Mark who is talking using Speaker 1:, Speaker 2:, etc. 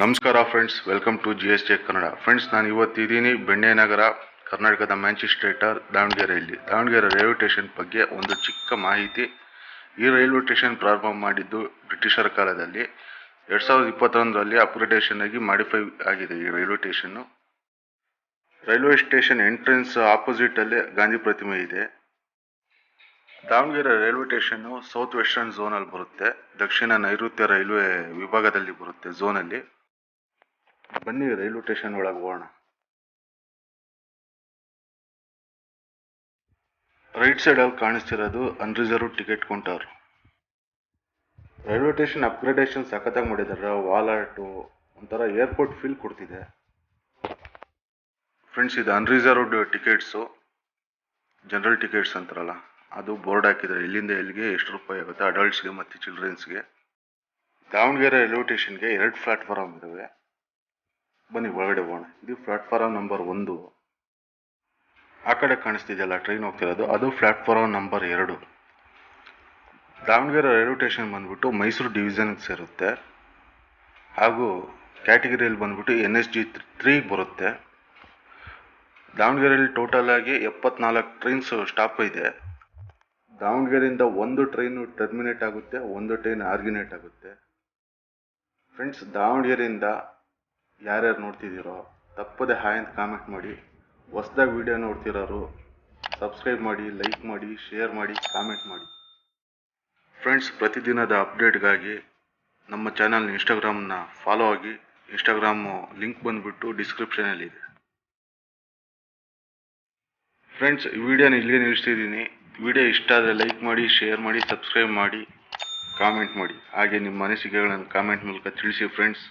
Speaker 1: ನಮಸ್ಕಾರ friends welcome to G S J Kannada friends ನಾನು ಇವತ್ತಿದ್ದೀನಿ ಬೆಣ್ಣೆನಗರ ಕರ್ನಾಟಕದ ಮ್ಯಾಂಚೆಸ್ಟೇಟರ್ ದಾವಣಗೆರೆಯಲ್ಲಿ ದಾವಣಗೆರೆ ರೈಲ್ವೆ ಸ್ಟೇಷನ್ ಬಗ್ಗೆ ಒಂದು ಚಿಕ್ಕ ಮಾಹಿತಿ. ಈ ರೈಲ್ವೆ ಸ್ಟೇಷನ್ ಪ್ರಾರಂಭ ಮಾಡಿದ್ದು ಬ್ರಿಟಿಷರ ಕಾಲದಲ್ಲಿ ಎರಡು ಸಾವಿರದ ಇಪ್ಪತ್ತೊಂದರಲ್ಲಿ ಅಪ್ಗ್ರೇಡೇಷನ್ ಆಗಿ ಮಾಡಿಫೈ ಆಗಿದೆ ಈ railway station railway station entrance ಆಪೋಸಿಟಲ್ಲೇ Gandhi ಪ್ರತಿಮೆ ಇದೆ. Davanagere railway station south western ಝೋನಲ್ಲಿ ಬರುತ್ತೆ. ದಕ್ಷಿಣ ನೈಋತ್ಯ ರೈಲ್ವೆ ವಿಭಾಗದಲ್ಲಿ ಬರುತ್ತೆ ಝೋನಲ್ಲಿ ಬನ್ನಿ ರೈಲ್ವೆ ಸ್ಟೇಷನ್ ಒಳಗೆ ಹೋಗೋಣ. ರೈಟ್ ಸೈಡಲ್ಲಿ ಕಾಣಿಸ್ತಿರೋದು unreserve ticket counter railway station upgradation ಸಖತ್ತಾಗಿ ಮಾಡಿದ್ದಾರೆ ವಾಲ್ ಆರ್ಟು ಒಂಥರ ಏರ್ಪೋರ್ಟ್ ಫೀಲ್ ಕೊಡ್ತಿದೆ. ಫ್ರೆಂಡ್ಸ್ ಇದು ಅನ್ರಿಸರ್ವ್ಡ್ ಟಿಕೆಟ್ಸು ಜನರಲ್ ಟಿಕೆಟ್ಸ್ ಅಂತಾರಲ್ಲ, ಅದು ಬೋರ್ಡ್ ಹಾಕಿದ್ದಾರೆ ಇಲ್ಲಿಂದ ಎಲ್ಲಿಗೆ ಎಷ್ಟು ರೂಪಾಯಿ ಆಗುತ್ತೆ? ಅಡಲ್ಟ್ಸ್ಗೆ ಮತ್ತು ಚಿಲ್ಡ್ರನ್ಸ್ಗೆ ದಾವಣಗೆರೆ ರೈಲ್ವೆ ಸ್ಟೇಷನ್ಗೆ ಎರಡು ಪ್ಲಾಟ್ಫಾರಮ್ ಇದ್ದಾವೆ ಬನ್ನಿ ಒಳಗಡೆ ಹೋಗೋಣ. ಇದು ಪ್ಲ್ಯಾಟ್ಫಾರಮ್ ನಂಬರ್ ಒಂದು. ಆ ಕಡೆ ಕಾಣಿಸ್ತಿದೆಯಲ್ಲ ಟ್ರೈನ್ ಹೋಗ್ತಿರೋದು, ಅದು ಪ್ಲಾಟ್ಫಾರ್ಮ್ ನಂಬರ್ ಎರಡು. ದಾವಣಗೆರೆ ರೈಲ್ವೆ ಸ್ಟೇಷನ್ ಬಂದ್ಬಿಟ್ಟು ಮೈಸೂರು ಡಿವಿಷನ್ಗೆ ಸೇರುತ್ತೆ. ಹಾಗೂ ಕ್ಯಾಟಗರಿಯಲ್ಲಿ ಬಂದ್ಬಿಟ್ಟು ಎನ್ ಎಸ್ ಜಿ ತ್ರೀಗೆ ಬರುತ್ತೆ. ದಾವಣಗೆರೆಯಲ್ಲಿ ಟೋಟಲ್ ಆಗಿ ಎಪ್ಪತ್ನಾಲ್ಕು ಟ್ರೈನ್ಸ್ ಸ್ಟಾಪ್ ಇದೆ. ದಾವಣಗೆರೆಯಿಂದ ಒಂದು ಟ್ರೈನು ಟರ್ಮಿನೇಟ್ ಆಗುತ್ತೆ, ಒಂದು ಟ್ರೈನ್ ಆರ್ಗಿನೇಟ್ ಆಗುತ್ತೆ. ಫ್ರೆಂಡ್ಸ್ ದಾವಣಗೆರೆಯಿಂದ ಯಾರ್ಯಾರು ನೋಡ್ತಿದ್ದೀರೋ, ತಪ್ಪದೆ ಹಾಯ್ ಅಂತ ಕಾಮೆಂಟ್ ಮಾಡಿ. ಹೊಸ್ದಾಗಿ ವಿಡಿಯೋ ನೋಡ್ತಿರೋರು ಸಬ್ಸ್ಕ್ರೈಬ್ ಮಾಡಿ ಲೈಕ್ ಮಾಡಿ ಶೇರ್ ಮಾಡಿ ಕಾಮೆಂಟ್ ಮಾಡಿ. ಫ್ರೆಂಡ್ಸ್ ಪ್ರತಿದಿನದ ಅಪ್ಡೇಟ್ಗಾಗಿ ನಮ್ಮ ಚಾನಲ್ ಇನ್ಸ್ಟಾಗ್ರಾಮ್ನ ಫಾಲೋ ಆಗಿ ಇನ್ಸ್ಟಾಗ್ರಾಮು ಲಿಂಕ್ ಬಂದುಬಿಟ್ಟು ಡಿಸ್ಕ್ರಿಪ್ಷನಲ್ಲಿದೆ ಫ್ರೆಂಡ್ಸ್ ವಿಡಿಯೋನ ಇಲ್ಲಿಗೆ ನಿಲ್ಲಿಸ್ತಿದ್ದೀನಿ. ವಿಡಿಯೋ ಇಷ್ಟ ಆದರೆ ಲೈಕ್ ಮಾಡಿ ಶೇರ್ ಮಾಡಿ ಸಬ್ಸ್ಕ್ರೈಬ್ ಮಾಡಿ ಕಾಮೆಂಟ್ ಮಾಡಿ. ಹಾಗೆ ನಿಮ್ಮ ಅನಿಸಿಕೆಗಳನ್ನು ಕಾಮೆಂಟ್ ಮೂಲಕ ತಿಳಿಸಿ ಫ್ರೆಂಡ್ಸ್